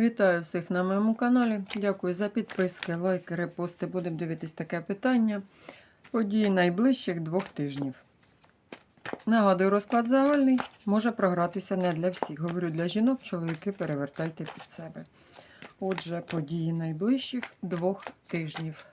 Вітаю всіх на моєму каналі. Дякую за підписки, лайки, репости. Будемо дивитись таке питання. Події найближчих двох тижнів. Нагадую, розклад загальний може програтися не для всіх. Говорю для жінок, чоловіки перевертайте під себе. Отже, події найближчих двох тижнів.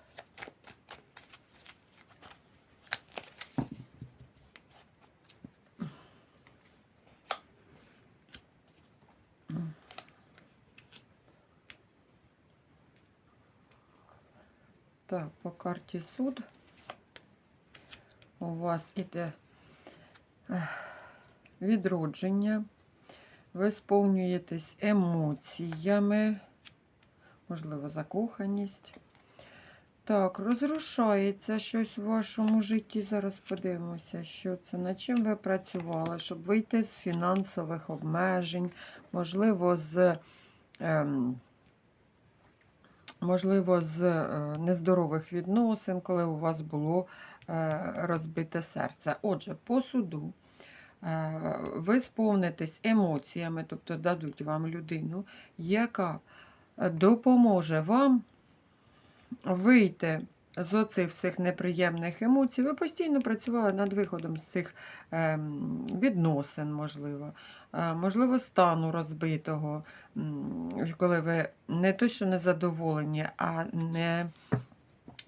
Так, по карті суд у вас іде відродження. Ви сповнюєтесь емоціями, можливо, закоханість. Так, розрушається щось в вашому житті. Зараз подивимося, що це, над чим ви працювали, щоб вийти з фінансових обмежень, можливо, з. Ем, можливо, з е, нездорових відносин, коли у вас було е, розбите серце. Отже, по суду е, ви сповнитесь емоціями, тобто дадуть вам людину, яка допоможе вам вийти з оцих всіх неприємних емоцій. Ви постійно працювали над виходом з цих ем, відносин, можливо, е, можливо, стану розбитого, коли ви не то, що не задоволені, а не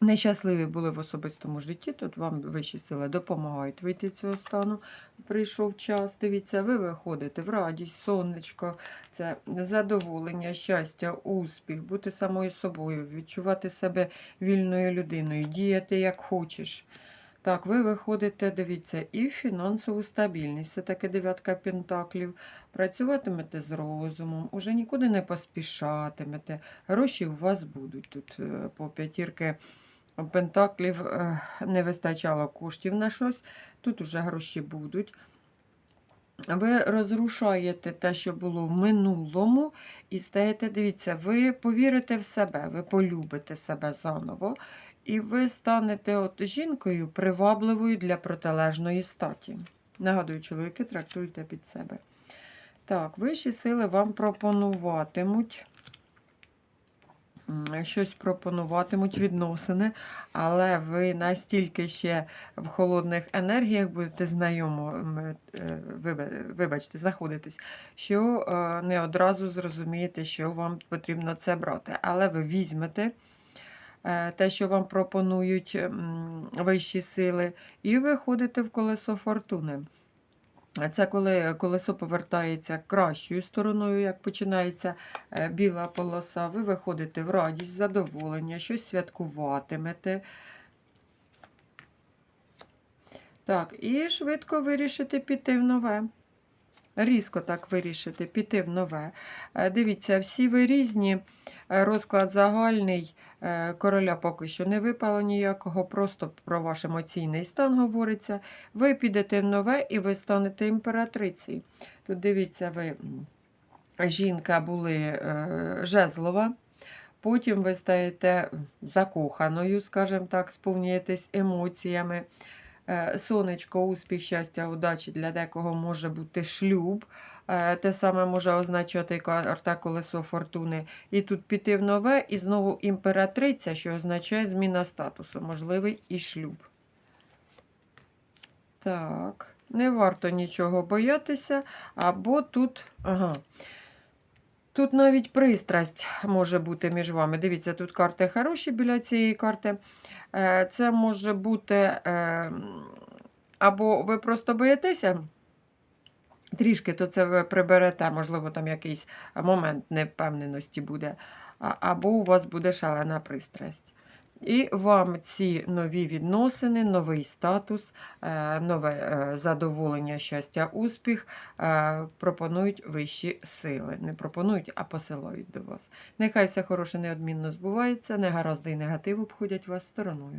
нещасливі були в особистому житті, тут вам вищі сили допомагають вийти з цього стану. Прийшов час. Дивіться, ви виходите в радість, сонечко, це задоволення, щастя, успіх, бути самою собою, відчувати себе вільною людиною, діяти як хочеш. Так, ви виходите, дивіться, і в фінансову стабільність. Це таке дев'ятка пентаклів. Працюватимете з розумом, уже нікуди не поспішатимете. Гроші у вас будуть. Тут е, по п'ятірки пентаклів е, не вистачало коштів на щось. Тут уже гроші будуть. Ви розрушаєте те, що було в минулому, і стаєте, дивіться, ви повірите в себе, ви полюбите себе заново. І ви станете от жінкою привабливою для протилежної статі. Нагадую, чоловіки, трактуйте під себе. Так, вищі сили вам пропонуватимуть. Щось пропонуватимуть відносини, але ви настільки ще в холодних енергіях будете знайомими, е, вибачте, знаходитесь, що е, не одразу зрозумієте, що вам потрібно це брати. Але ви візьмете е, те, що вам пропонують вищі сили, і ви ходите в колесо фортуни. Це коли колесо повертається кращою стороною, як починається е, біла полоса, ви виходите в радість, задоволення, щось святкуватимете. Так, і швидко вирішите піти в нове. Різко так вирішити, піти в нове. Е, Дивіться, всі ви різні. Е, Розклад загальний. Е, Короля поки що не випало ніякого, просто про ваш емоційний стан говориться. Ви підете в нове і ви станете імператрицею. Тут дивіться, ви жінка були жезлова. Потім ви стаєте закоханою, скажімо так, сповнюєтесь емоціями. Е, Сонечко, успіх, щастя, удачі для декого може бути шлюб. Е, Те саме може означати карта колесо фортуни. І тут піти в нове, і знову імператриця, що означає зміна статусу, можливий і шлюб. Так, не варто нічого боятися, або тут. Ага. Тут навіть пристрасть може бути між вами. Дивіться, тут карти хороші біля цієї карти. Е, Це може бути е, або ви просто боїтеся трішки, то це ви приберете, можливо, там якийсь момент невпевненості буде, або у вас буде шалена пристрасть. І вам ці нові відносини, новий статус, е, нове е, задоволення, щастя, успіх е, пропонують вищі сили. Не пропонують, а посилають до вас. Нехай все хороше неодмінно збувається, негаразди і негатив обходять вас стороною.